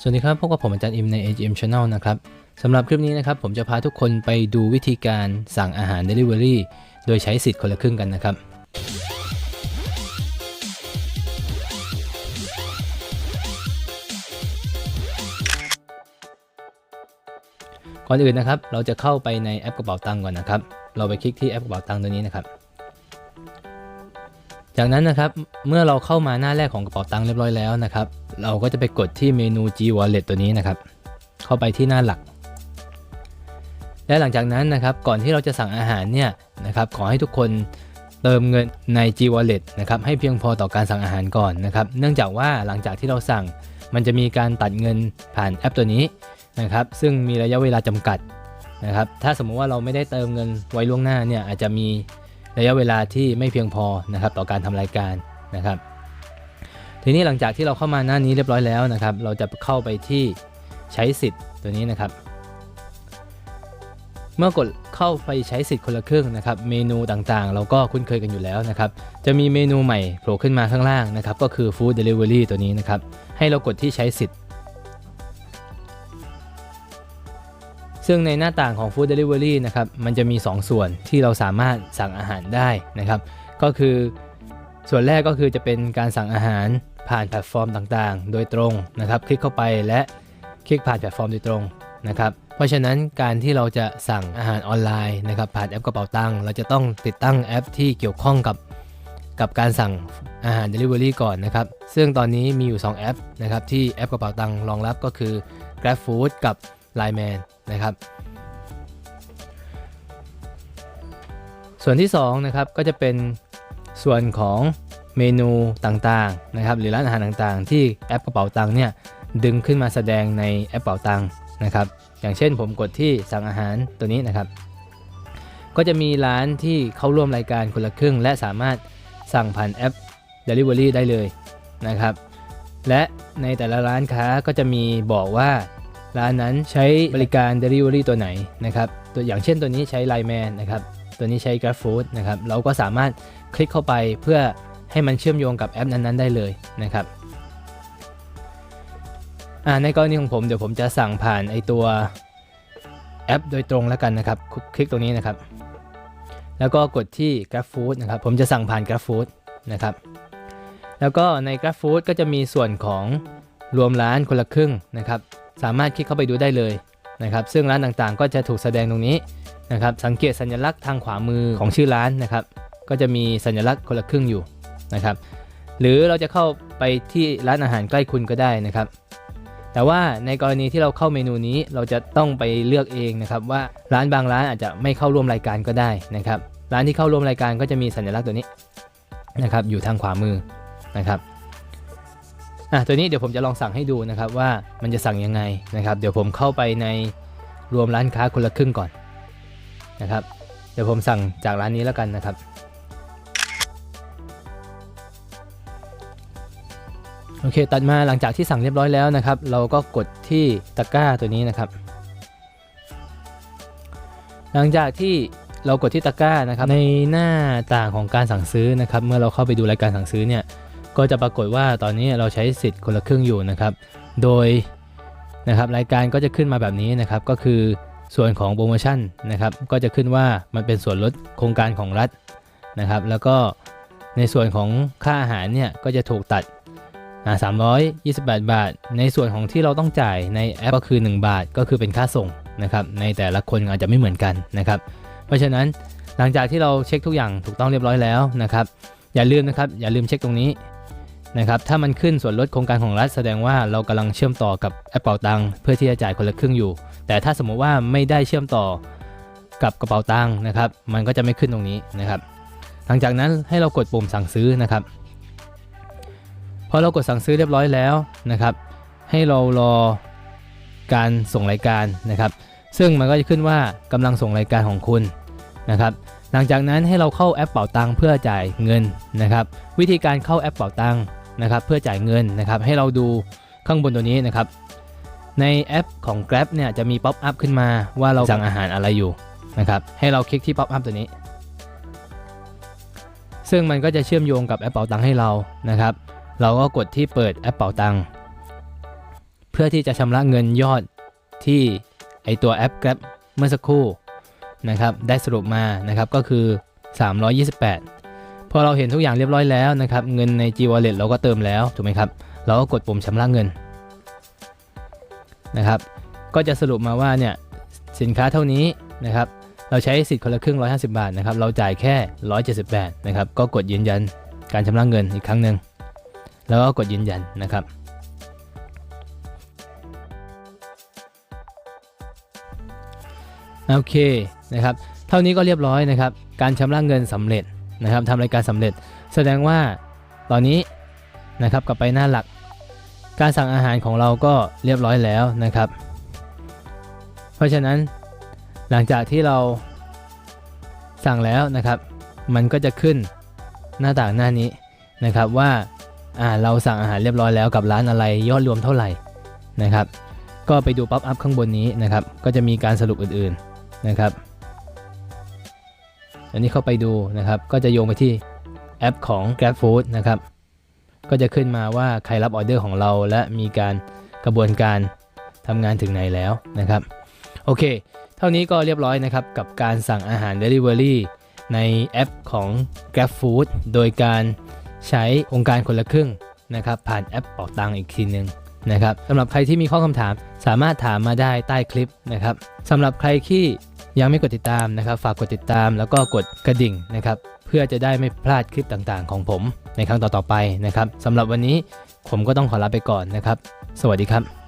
สวัสดีครับพบกับผมอาจารย์อิมใน AGM Channel นะครับสำหรับคลิปนี้นะครับผมจะพาทุกคนไปดูวิธีการสั่งอาหาร Delivery โดยใช้สิทธิ์คนละครึ่งกันนะครับ ก่อนอื่นนะครับเราจะเข้าไปในแอปกระเป๋าตังค์ก่อนนะครับ เราไปคลิกที่แอปกระเป๋าตังค์ตัวนี้นะครับ จากนั้นนะครับเมื่อเราเข้ามาหน้าแรกของกระเป๋าตังค์เรียบร้อยแล้วนะครับเราก็จะไปกดที่เมนู G Wallet ตัวนี้นะครับ เข้าไปที่หน้าหลัก และหลังจากนั้นนะครับก่อนที่เราจะสั่งอาหารเนี่ยนะครับขอให้ทุกคนเติมเงินใน G Wallet นะครับให้เพียงพอต่อการสั่งอาหารก่อนนะครับเนื่องจากว่าหลังจากที่เราสั่งมันจะมีการตัดเงินผ่านแอปตัวนี้นะครับซึ่งมีระยะเวลาจำกัดนะครับถ้าสมมุติว่าเราไม่ได้เติมเงินไว้ล่วงหน้าเนี่ยอาจจะมี ระยะเวลาที่ไม่เพียงพอนะครับต่อการทำรายการนะครับ ทีนี้หลังจากที่เราเข้ามาหน้านี้เรียบร้อยแล้วนะครับ เราจะเข้าไปที่ใช้สิทธิ์ตัวนี้นะครับ เมื่อกดเข้าไปใช้สิทธิ์คนละครึ่งนะครับ เมนูต่างๆ เราก็คุ้นเคยกันอยู่แล้วนะครับ จะมีเมนูใหม่โผล่ขึ้นมาข้างล่างนะครับ ก็คือ Food Delivery ตัวนี้นะครับ ให้เรากดที่ใช้สิทธิ์ ซึ่งในหน้าต่างของ Food Delivery นะครับมันจะมี 2 ส่วนที่เราสามารถสั่งอาหารได้นะครับ ก็คือส่วนแรกก็คือจะเป็นการสั่งอาหารผ่านแพลตฟอร์มต่างๆ โดยตรงนะครับ คลิกเข้าไปและคลิกผ่านแพลตฟอร์มโดยตรงนะครับเพราะฉะนั้นการที่เราจะสั่งอาหารออนไลน์นะครับผ่านแอปกระเป๋าตังค์เราจะต้องติดตั้งแอปที่เกี่ยวข้องกับกับการสั่งอาหาร Delivery ก่อนนะครับ ซึ่งตอนนี้มีอยู่ 2 แอปนะครับที่แอปกระเป๋าตังค์รองรับก็คือ Grab Food กับ Line Man นะครับ ส่วนที่2นะครับก็จะเป็นส่วนของเมนูต่างๆนะครับหรือร้านอาหารต่างๆ ที่แอปกระเป๋าตังค์เนี่ยดึงขึ้นมาแสดงในแอปกระเป๋าตังค์นะครับอย่างเช่นผมกดที่สั่งอาหารตัวนี้นะครับ ก็จะมีร้านที่เข้าร่วมรายการคนละครึ่ง และสามารถสั่งผ่านแอป Delivery ได้เลยนะครับ และในแต่ละร้านค้าก็จะมีบอกว่า ร้านนั้นใช้บริการ Delivery ตัวไหนนะครับตัวอย่างเช่นตัวนี้ใช้ Line Man นะครับตัวนี้ใช้ Grab Food นะครับเราก็สามารถคลิกเข้าไปเพื่อให้มันเชื่อมโยงกับแอปนั้นๆ ได้เลยนะครับในกรณีของผมเดี๋ยวผมจะสั่งผ่านไอตัวแอปโดยตรงแล้วกันนะครับ คลิกตรงนี้นะครับ แล้วก็กดที่ Grab Food นะครับ ผมจะสั่งผ่าน Grab Food นะครับ แล้วก็ใน Grab Food ก็จะมีส่วนของรวมร้านคนละครึ่งนะครับ สามารถคลิกเข้าไปดูได้เลยนะครับซึ่งร้านต่างๆ ก็จะถูกแสดงตรงนี้นะครับสังเกตสัญลักษณ์ทางขวามือของชื่อร้านนะครับก็จะมีสัญลักษณ์คนละครึ่งอยู่นะครับหรือเราจะเข้าไปที่ร้านอาหารใกล้คุณก็ได้นะครับ แต่ว่าในกรณีที่เราเข้าเมนูนี้เราจะต้องไปเลือกเองนะครับว่าร้านบางร้านอาจจะไม่เข้าร่วมรายการก็ได้นะครับร้านที่เข้าร่วมรายการก็จะมีสัญลักษณ์ตัวนี้นะครับอยู่ทางขวามือนะครับ อะตัวนี้เดี๋ยวผมจะลองสั่งให้ดูนะครับว่ามันจะสั่งยังไงนะครับ เดี๋ยวผมเข้าไปในรวมร้านค้าคนละครึ่งก่อนนะครับ เดี๋ยวผมสั่งจากร้านนี้แล้วกันนะครับโอเค ตัดมาหลังจากที่สั่งเรียบร้อยแล้วนะครับ เราก็กดที่ตะกร้าตัวนี้นะครับ หลังจากที่เรากดที่ตะกร้านะครับ ในหน้าต่างของการสั่งซื้อนะครับ เมื่อเราเข้าไปดูรายการสั่งซื้อเนี่ย ก็จะปรากฏว่าตอนนี้เราใช้สิทธิ์คนละครึ่งอยู่นะครับ โดยนะครับรายการก็จะขึ้นมาแบบนี้นะครับ ก็คือส่วนของโปรโมชั่นนะครับ ก็จะขึ้นว่ามันเป็นส่วนลดโครงการของรัฐนะครับ แล้วก็ในส่วนของค่าอาหารเนี่ยก็จะถูกตัดอ่า328บาท ในส่วนของที่เราต้องจ่ายในแอปก็คือ 1 บาทก็คือเป็นค่าส่งนะครับ ในแต่ละคนอาจจะไม่เหมือนกันนะครับ เพราะฉะนั้นหลังจากที่เราเช็คทุกอย่างถูกต้องเรียบร้อยแล้วนะครับ อย่าลืมนะครับ อย่าลืมเช็คตรงนี้ นะครับถ้ามันขึ้นส่วนลดโครงการของรัฐแสดงว่าเรากำลังเชื่อมต่อกับแอปเป๋าตังเพื่อที่จะจ่ายคนละครึ่งอยู่ แต่ถ้าสมมุติว่าไม่ได้เชื่อมต่อกับกระเป๋าตังนะครับ มันก็จะไม่ขึ้นตรงนี้นะครับ หลังจากนั้นให้เรากดปุ่มสั่งซื้อนะครับพอเรากดสั่งซื้อเรียบร้อยแล้วนะครับ ให้เรารอการส่งรายการนะครับ ซึ่งมันก็จะขึ้นว่ากำลังส่งรายการของคุณนะครับหลังจากนั้นให้เราเข้าแอปเป๋าตังเพื่อจ่ายเงินนะครับ วิธีการเข้าแอปเป๋าตัง นะครับเพื่อจ่ายเงินนะครับให้เราดูข้างบนตัวนี้นะครับในแอปของ Grab เนี่ยจะมีป๊อปอัพขึ้นมาว่าเราสั่งอาหารอะไรอยู่นะครับให้เราคลิกที่ป๊อปอัพตัวนี้ ซึ่งมันก็จะเชื่อมโยงกับแอปเป๋าตังค์ให้เรานะครับ เราก็กดที่เปิดแอปเป๋าตังค์พื่อที่จะชำระเงินยอดที่ไอตัวแอป Grab เมื่อสักครู่นะครับได้สรุปมานะครับก็คือ 328 อเราเห็นทุกอย่างเรียบร้อยแล้วนะครับ เงินใน G Wallet เราก็เติมแล้วถูกไหมครับ เราก็กดปุ่มชำระเงินนะครับ ก็จะสรุปมาว่าเนี่ยสินค้าเท่านี้นะครับ เราใช้สิทธิ์คนละครึ่ง 150 บาทนะครับ เราจ่ายแค่ 178นะครับ ก็กดยืนยันการชำระเงินอีกครั้งหนึ่งแล้วก็กดยืนยันนะครับโอเคนะครับ เท่านี้ก็เรียบร้อยนะครับ การชำระเงินสำเร็จ นะครับทำรายการสำเร็จ แสดงว่าตอนนี้นะครับกลับไปหน้าหลัก การสั่งอาหารของเราก็เรียบร้อยแล้วนะครับ เพราะฉะนั้นหลังจากที่เราสั่งแล้วนะครับ มันก็จะขึ้นหน้าต่างหน้านี้นะครับว่าอ่าเราสั่งอาหารเรียบร้อยแล้วกับร้านอะไรยอดรวมเท่าไหร่นะครับ ก็ไปดูป๊อปอัพข้างบนนี้นะครับ ก็จะมีการสรุปอื่นๆนะครับ อันนี้เข้าไปดูนะครับ ก็จะโยงไปที่แอปของ Grab Food นะครับ ก็จะขึ้นมาว่าใครรับออเดอร์ของเรา และมีการกระบวนการทำงานถึงไหนแล้วนะครับ โอเค เท่านี้ก็เรียบร้อยนะครับ กับการสั่งอาหาร Delivery ในแอปของ Grab Food โดยการใช้องค์การคนละครึ่งนะครับ ผ่านแอปเป๋าตังอีกทีหนึ่งนะครับสำหรับใครที่มีข้อคำถามสามารถถามมาได้ใต้คลิปนะครับสำหรับใครที่ ยังไม่กดติดตามนะครับฝากกดติดตามแล้วก็กดกระดิ่งนะครับเพื่อจะได้ไม่พลาดคลิปต่างๆ ของผมในครั้งต่อๆไปนะครับสำหรับวันนี้ผมก็ต้องขอลาไปก่อนนะครับ สวัสดีครับ